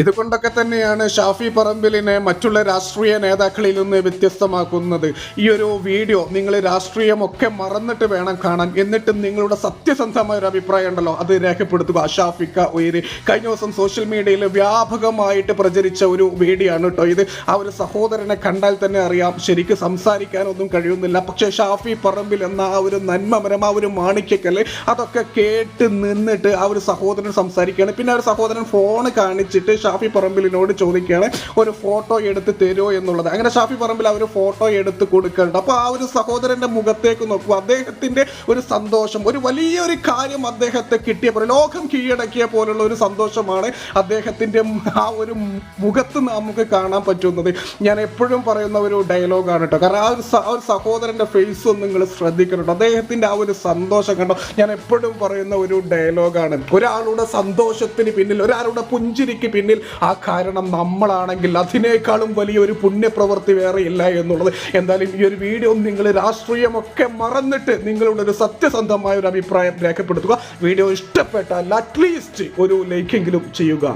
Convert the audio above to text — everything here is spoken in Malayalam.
ഇതുകൊണ്ടൊക്കെ തന്നെയാണ് ഷാഫി പറമ്പിലിനെ മറ്റുള്ള രാഷ്ട്രീയ നേതാക്കളിൽ നിന്ന് വ്യത്യസ്തമാക്കുന്നത്. ഈ ഒരു വീഡിയോ നിങ്ങൾ രാഷ്ട്രീയമൊക്കെ മറന്നിട്ട് വേണം കാണാൻ. എന്നിട്ടും നിങ്ങളുടെ സത്യസന്ധമായ ഒരു അഭിപ്രായം ഉണ്ടല്ലോ അത് രേഖപ്പെടുത്തുക. ഷാഫിക്ക ഉയര്. കഴിഞ്ഞ ദിവസം സോഷ്യൽ മീഡിയയിൽ വ്യാപകമായിട്ട് പ്രചരിച്ച ഒരു വീഡിയോ ആണ് കേട്ടോ ഇത്. ആ ഒരു സഹോദരനെ കണ്ടാൽ തന്നെ അറിയാം ശരിക്കും സംസാരിക്കാനൊന്നും കഴിയുന്നില്ല. പക്ഷേ ഷാഫി പറമ്പിൽ എന്ന ആ ഒരു നന്മമരം ആ ഒരു മാണിക്കക്കൽ അതൊക്കെ കേട്ട് നിന്നിട്ട് ആ ഒരു സഹോദരൻ സംസാരിക്കുകയാണ്. പിന്നെ ആ ഒരു സഹോദരൻ ഫോൺ കാണിച്ചിട്ട് ഷാഫി പറമ്പിലിനോട് ചോദിക്കുകയാണ് ഒരു ഫോട്ടോ എടുത്ത് തരുമോ എന്നുള്ളത്? അങ്ങനെ ഷാഫി പറമ്പിൽ അവർ ഫോട്ടോ എടുത്ത് കൊടുക്കുന്നുണ്ട്. അപ്പോൾ ആ ഒരു സഹോദരന്റെ മുഖത്തേക്ക് നോക്കും. അദ്ദേഹത്തിന്റെ ഒരു സന്തോഷം ഒരു വലിയൊരു കാര്യം അദ്ദേഹത്തെ കിട്ടിയ പോലെ ലോകം കീഴടക്കിയ പോലുള്ള ഒരു സന്തോഷമാണ് അദ്ദേഹത്തിന്റെ ആ ഒരു മുഖത്ത് നമുക്ക് കാണാൻ പറ്റുന്നത്. ഞാൻ എപ്പോഴും പറയുന്ന ഒരു ഡയലോഗാണ് കേട്ടോ. കാരണം ആ ഒരു ആ ഒരു സഹോദരന്റെ ഫേസ് ഒന്ന് നിങ്ങൾ ശ്രദ്ധിക്കണം അദ്ദേഹത്തിന്റെ ആ ഒരു സന്തോഷം കണ്ടോ? ഞാൻ എപ്പോഴും പറയുന്ന ഒരു ഡയലോഗാണ്. ഒരാളുടെ സന്തോഷത്തിന് പിന്നിൽ ഒരാളുടെ പുഞ്ചിരിക്ക് പിന്നിൽ ആ കാരണം നമ്മളാണെങ്കിൽ അതിനേക്കാളും വലിയൊരു പുണ്യപ്രവൃത്തി വേറെ ഇല്ല എന്നുള്ളത്. എന്തായാലും ഈ ഒരു വീഡിയോ നിങ്ങൾ രാഷ്ട്രീയമൊക്കെ മറന്നിട്ട് നിങ്ങളുടെ ഒരു സത്യസന്ധമായ ഒരു അഭിപ്രായം രേഖപ്പെടുത്തുക. വീഡിയോ ഇഷ്ടപ്പെട്ടാൽ അറ്റ്ലീസ്റ്റ് ഒരു ലൈക്കെങ്കിലും ചെയ്യുക.